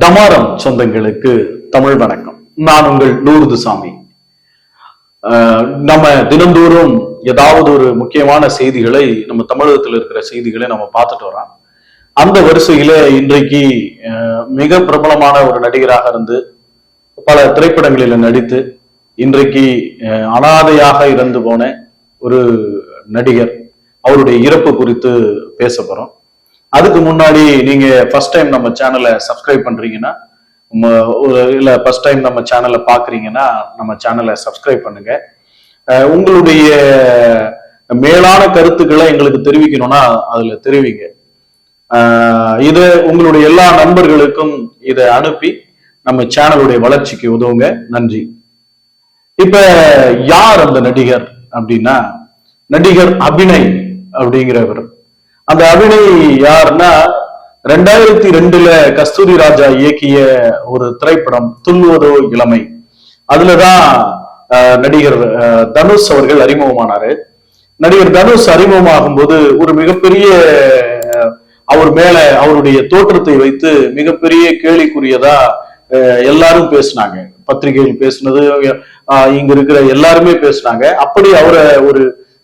டமாரம் சொந்தங்களுக்கு தமிழ் வணக்கம். நான் உங்கள் லூர்துசாமி சாமி நம்ம தினந்தோறும் ஏதாவது ஒரு முக்கியமான செய்திகளை நம்ம தமிழகத்தில் இருக்கிற செய்திகளை நம்ம பார்த்துட்டு வரோம். அந்த வரிசையில இன்றைக்கு மிக பிரபலமான ஒரு நடிகராக இருந்து பல திரைப்படங்களில் நடித்து இன்றைக்கு அனாதையாக இறந்து போன ஒரு நடிகர் அவருடைய இறப்பு குறித்து பேச போறோம். அதுக்கு முன்னாடி நீங்க ஃபர்ஸ்ட் டைம் நம்ம சேனலை சப்ஸ்கிரைப் பண்றீங்கன்னா இல்லை இல்ல ஃபர்ஸ்ட் டைம் நம்ம சேனலை பாக்குறீங்கன்னா நம்ம சேனலை சப்ஸ்கிரைப் பண்ணுங்க. உங்களுடைய மேலான கருத்துக்களை எங்களுக்கு தெரிவிக்கணும்னா அதுல தெரிவிங்க. இது உங்களுடைய எல்லா நண்பர்களுக்கும் இதை அனுப்பி நம்ம சேனலுடைய வளர்ச்சிக்கு உதவுங்க. நன்றி. இப்ப யார் அந்த நடிகர் அப்படின்னா நடிகர் அபிநய் அப்படிங்கிறவர். அந்த அபிநய் யாருன்னா ரெண்டாயிரத்தி ரெண்டுல கஸ்தூரி ராஜா இயக்கிய ஒரு திரைப்படம் துள்ளுவதோ இளமை. அதுலதான் நடிகர் தனுஷ் அவர்கள் அறிமுகமானாரு. நடிகர் தனுஷ் அறிமுகமாகும் போது ஒரு மிகப்பெரிய அவர் மேல அவருடைய தோற்றத்தை வைத்து மிகப்பெரிய கேலிக்குரியதா அஹ், எல்லாரும் பேசினாங்க. பத்திரிகையில் பேசினது இங்க இருக்கிற எல்லாருமே பேசினாங்க. அப்படி அவரை ஒரு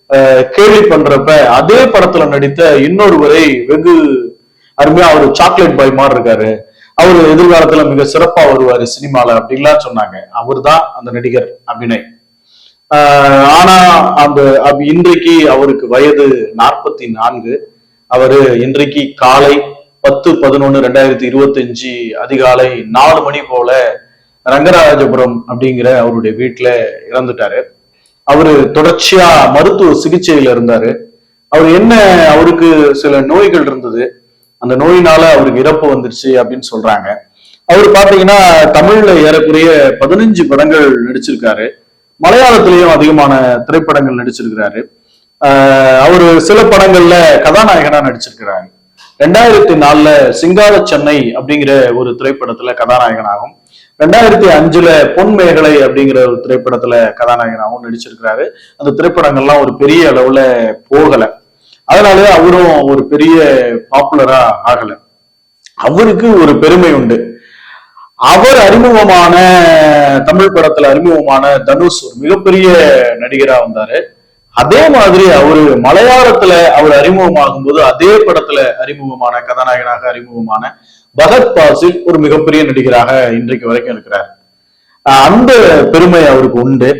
கேள்வி கேலி பண்றப்ப அதே படத்துல நடித்த இன்னொருவரை வெகு அருமையா அவர் சாக்லேட் பாய் மாதிரி இருக்காரு. அவர் எதிர்காலத்துல மிக சிறப்பா வருவாரு சினிமால அப்படின்லாம் சொன்னாங்க. அவர்தான் அந்த நடிகர் அபிநய். ஆஹ் ஆனா அந்த அப்- இன்றைக்கு அவருக்கு வயது நாற்பத்தி நான்கு அவரு இன்றைக்கு காலை பத்து பதினொன்னு ரெண்டாயிரத்தி இருபத்தி அஞ்சு அதிகாலை நாலு மணி போல ரங்கராஜபுரம் அப்படிங்கிற அவருடைய வீட்டுல இறந்துட்டாரு. அவரு தொடர்ச்சியா மருத்துவ சிகிச்சையில இருந்தாரு. அவர் என்ன அவருக்கு சில நோய்கள் இருந்தது அந்த நோயினால அவருக்கு இறப்பு வந்துருச்சு அப்படின்னு சொல்றாங்க. அவர் பாத்தீங்கன்னா தமிழ்ல ஏறக்குறைய பதினஞ்சு படங்கள் நடிச்சிருக்காரு. மலையாளத்திலையும் அதிகமான திரைப்படங்கள் நடிச்சிருக்கிறாரு. அவர் சில படங்கள்ல கதாநாயகனா நடிச்சிருக்கிறாரு. ரெண்டாயிரத்தி நாலுல சிங்கார சென்னை அப்படிங்கிற ஒரு திரைப்படத்துல கதாநாயகனாகும். ரெண்டாயிரத்தி அஞ்சுல பொன் மேகலை அப்படிங்கிற ஒரு திரைப்படத்துல கதாநாயகனாகவும் நடிச்சிருக்கிறாரு. அந்த திரைப்படங்கள்லாம் ஒரு பெரிய அளவுல போகல. அதனால அவரும் ஒரு பெரிய பாப்புலரா ஆகல. அவருக்கு ஒரு பெருமை உண்டு. அவர் அறிமுகமான தமிழ் படத்துல அறிமுகமான தனுஷ் ஒரு மிகப்பெரிய நடிகரா வந்தாரு. அதே மாதிரி அவரு மலையாளத்துல அவர் அறிமுகமாகும் போது அதே படத்துல அறிமுகமான கதாநாயகனாக அறிமுகமான பகத் பாசில் ஒரு மிகப்பெரிய நடிகராக இன்றைக்கு வரைக்கும் இருக்கிறார். அந்த பெருமை அவருக்கு உண்டு.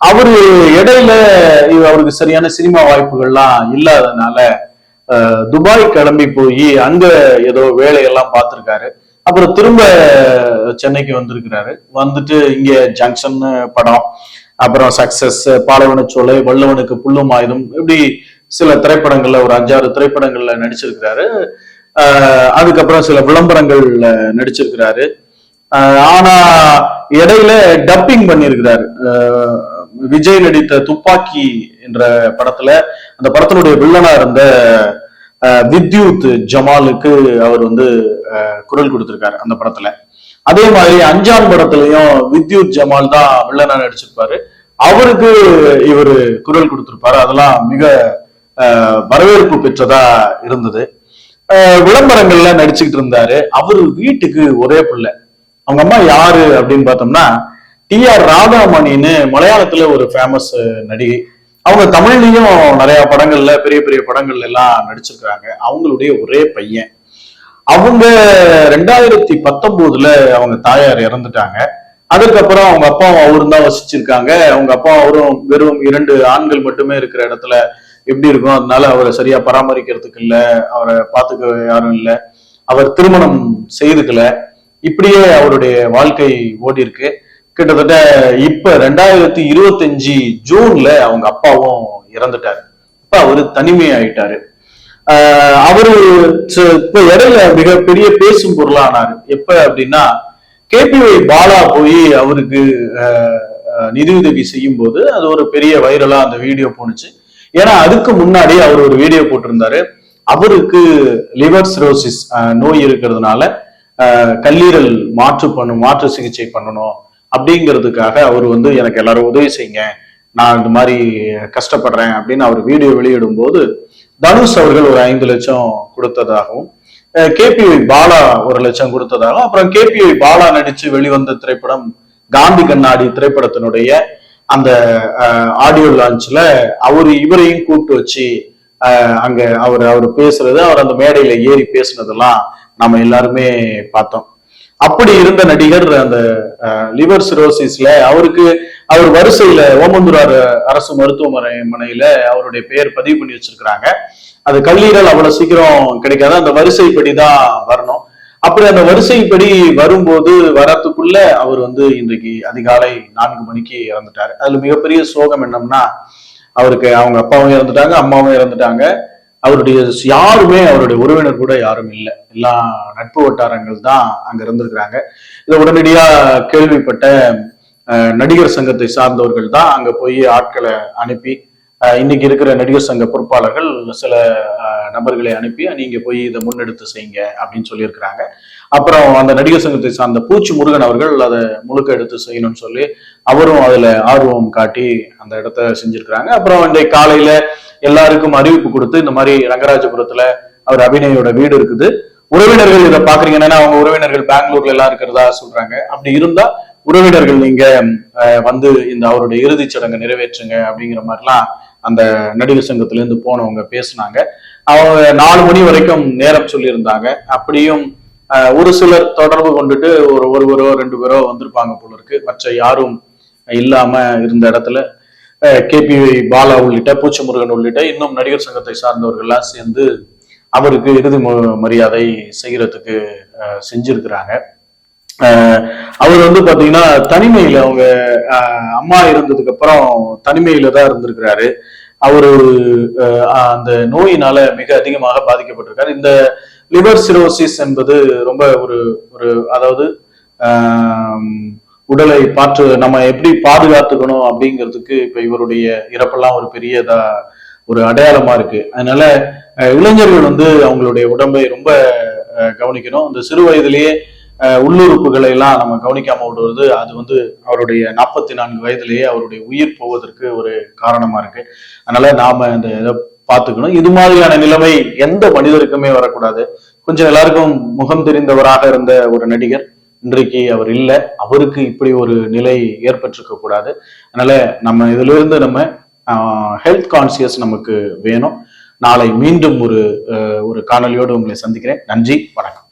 அவரு இடையில அவருக்கு சரியான சினிமா வாய்ப்புகள்லாம் இல்லாததுனால துபாய் கிளம்பி போய் அங்க ஏதோ வேலையெல்லாம் பார்த்திருக்காரு. அப்புறம் திரும்ப சென்னைக்கு வந்திருக்கிறாரு. வந்துட்டு இங்க ஜங்ஷன் படம் அப்புறம் சக்சஸ் பாலைவனச்சோலை வல்லவனுக்கு புல்லும் ஆயுதம் இப்படி சில திரைப்படங்கள்ல ஒரு அஞ்சாறு திரைப்படங்கள்ல நடிச்சிருக்கிறாரு. அதுக்கப்புறம் சில விளம்பரங்கள்ல நடிச்சிருக்கிறாரு. ஆனா இடையில டப்பிங் பண்ணியிருக்கிறாரு. விஜய் நடித்த துப்பாக்கி என்ற படத்துல அந்த படத்தினுடைய வில்லனா இருந்த வித்யூத் வித்யுத் ஜமாலுக்கு அவர் வந்து குரல் கொடுத்திருக்காரு அந்த படத்துல. அதே மாதிரி அஞ்சான் படத்துலயும் வித்யுத் ஜமால் தான் வில்லனா நடிச்சிருப்பாரு. அவருக்கு இவர் குரல் கொடுத்திருப்பாரு. அதெல்லாம் மிக வரவேற்பு பெற்றதா இருந்தது. விளம்பரங்கள்ல நடிச்சுக்கிட்டு இருந்தாரு. அவரு வீட்டுக்கு ஒரே பிள்ளை. அவங்க அம்மா யாரு அப்படின்னு பார்த்தோம்னா டி ஆர் ராதாமணின்னு மலையாளத்துல ஒரு ஃபேமஸ் நடிகை அவங்க தமிழ்லயும் நிறைய படங்கள்ல பெரிய பெரிய படங்கள்ல எல்லாம் நடிச்சிருக்காங்க அவங்களுடைய ஒரே பையன். அவங்க ரெண்டாயிரத்தி பத்தொன்பதுல அவங்க தாயார் இறந்துட்டாங்க. அதுக்கப்புறம் அவங்க அப்பாவும் அவரும் தான் வசிச்சிருக்காங்க. அவங்க அப்பா அவரும் வெறும் இரண்டு ஆண்கள் மட்டுமே இருக்கிற இடத்துல எப்படி இருக்கும் அதனால அவரை சரியா பராமரிக்கிறதுக்கு இல்ல அவரை பார்த்துக்க யாரும் இல்ல. அவர் திருமணம் செய்துக்கல. இப்படியே அவருடைய வாழ்க்கை ஓடி இருக்கு கிட்டத்தட்ட இப்ப ரெண்டாயிரத்தி இருபத்தஞ்சு ஜூன்ல அவங்க அப்பாவும் இறந்துட்டாரு. இப்ப அவரு தனிமை ஆயிட்டாரு ஆஹ் அவரு ச- இப்ப இடையில மிகப்பெரிய பேசும் பொருளானாரு. எப்ப அப்படின்னா கேபிஒய் பாலா போய் அவருக்கு நிதியுதவி செய்யும் போது அது ஒரு பெரிய வைரலா அந்த வீடியோ போணுச்சு. ஏன்னா அதுக்கு முன்னாடி அவர் ஒரு வீடியோ போட்டிருந்தாரு. அவருக்கு லிவர் சிரோசிஸ் நோய் இருக்கிறதுனால கல்லீரல் மாற்று பண்ணும் மாற்று சிகிச்சை பண்ணணும் அப்படிங்கிறதுக்காக அவர் வந்து எனக்கு எல்லாரும் உதவி செய்யுங்க. நான் இந்த மாதிரி கஷ்டப்படுறேன் அப்படின்னு அவர் வீடியோ வெளியிடும் போது தனுஷ் அவர்கள் ஒரு ஐந்து லட்சம் கொடுத்ததாகவும் கேபிஐ பாலா ஒரு லட்சம் கொடுத்ததாகவும் அப்புறம் கேபிஐ பாலா நடிச்சு வெளிவந்த திரைப்படம் காந்தி கண்ணாடி திரைப்படத்தினுடைய அந்த ஆடியோ லான்ச்ல அவரு இவரையும் கூப்பிட்டு வச்சு அஹ், அங்க அவர் அவர் பேசுறது அவர் அந்த மேடையில ஏறி பேசுனதெல்லாம் நம்ம எல்லாருமே பார்த்தோம். அப்படி இருந்த நடிகர் அந்த லிவர் சிரோசிஸ்ல அவருக்கு அவர் வரிசையில ஓமந்தூரார் அரசு மருத்துவமனையில அவருடைய பெயர் பதிவு பண்ணி வச்சிருக்கிறாங்க. அது கல்லீரல் அவ்வளவு சீக்கிரம் கிடைக்காது. அந்த வரிசைப்படி தான் வரணும். அப்படி அந்த வரிசைப்படி வரும்போது வரத்துக்குள்ள அவர் வந்து இன்றைக்கு அதிகாலை நான்கு மணிக்கு இறந்துட்டாரு. அதுல மிகப்பெரிய சோகம் என்னம்னா அவருக்கு அவங்க அப்பாவும் இறந்துட்டாங்க அம்மாவும் இறந்துட்டாங்க. அவருடைய யாருமே அவருடைய உறவினர் கூட யாரும் இல்லை. எல்லாம் நட்பு வட்டாரங்கள் தான் அங்க இருந்திருக்கிறாங்க. இதை உடனடியா கேள்விப்பட்ட நடிகர் சங்கத்தை சார்ந்தவர்கள் தான் அங்க போய் ஆட்களை அனுப்பி இன்னைக்கு இருக்கிற நடிகர் சங்க பொறுப்பாளர்கள் சில நபர்களை அனுப்பி நீங்க போய் இதை முன்னெடுத்து செய்யுங்க அப்படின்னு சொல்லியிருக்கிறாங்க. அப்புறம் அந்த நடிகர் சங்கத்தை சார்ந்த பூச்சி முருகன் அவர்கள் அதை முழுக்க எடுத்து செய்யணும்னு சொல்லி அவரும் அதுல ஆர்வம் காட்டி அந்த இடத்த செஞ்சிருக்கிறாங்க. அப்புறம் இன்றைக்கு காலையில எல்லாருக்கும் அறிவிப்பு கொடுத்து இந்த மாதிரி ரங்கராஜபுரத்துல அவர் அபிநயோட வீடு இருக்குது. உறவினர்கள் இதை பாக்குறீங்கன்னா அவங்க உறவினர்கள் பெங்களூர்ல எல்லாம் இருக்கிறதா சொல்றாங்க. அப்படி இருந்தா உறவினர்கள் நீங்க வந்து இந்த அவருடைய இறுதிச் சடங்கை நிறைவேற்றுங்க அப்படிங்கிற மாதிரிலாம் அந்த நடிகர் சங்கத்திலேருந்து போனவங்க பேசினாங்க. அவங்க நாலு மணி வரைக்கும் நேரம் சொல்லியிருந்தாங்க. அப்படியும் ஒரு சிலர் தொடர்பு கொண்டுட்டு ஒரு ஒருவரோ ரெண்டு பேரோ வந்திருப்பாங்க போல இருக்கு. மற்ற யாரும் இல்லாம இருந்த இடத்துல கேபி பாலா உள்ளிட்ட பூச்சமுருகன் உள்ளிட்ட இன்னும் நடிகர் சங்கத்தை சார்ந்தவர்கள்லாம் சேர்ந்து அவருக்கு இறுதி மரியாதை செய்யறதுக்கு செஞ்சிருக்கிறாங்க. அவர் வந்து பாத்தீங்கன்னா தனிமையில அவங்க அம்மா இருந்ததுக்கு அப்புறம் தனிமையில தான் இருந்திருக்கிறாரு. அவர் ஒரு அந்த நோயினால மிக அதிகமாக பாதிக்கப்பட்டிருக்காரு. இந்த லிவர் சிரோசிஸ் என்பது ரொம்ப ஒரு ஒரு அதாவது உடலை பாற்று நம்ம எப்படி பாதுகாத்துக்கணும் அப்படிங்கிறதுக்கு இப்ப இவருடைய இறப்பெல்லாம் ஒரு பெரியதா ஒரு அடையாளமா இருக்கு. அதனால இளைஞர்கள் வந்து அவங்களுடைய உடம்பை ரொம்ப கவனிக்கணும். இந்த சிறு வயதிலேயே உள்ளுறுப்புகளை எல்லாம் நம்ம கவனிக்காம விடுவது அது வந்து அவருடைய நாற்பத்தி நான்கு வயதிலேயே அவருடைய உயிர் போவதற்கு ஒரு காரணமா இருக்கு. அதனால நாம இந்த இதை பார்த்துக்கணும். இது மாதிரியான நிலைமை எந்த மனிதருக்குமே வரக்கூடாது. கொஞ்சம் எல்லாருக்கும் முகம் தெரிந்தவராக இருந்த ஒரு நடிகர் இன்றைக்கு அவர் இல்லை. அவருக்கு இப்படி ஒரு நிலை ஏற்பட்டிருக்க கூடாது. அதனால நம்ம இதுல இருந்து நம்ம ஹெல்த் கான்சியஸ் நமக்கு வேணும். நாளை மீண்டும் ஒரு ஒரு காணொலியோடு உங்களை சந்திக்கிறேன். நன்றி வணக்கம்.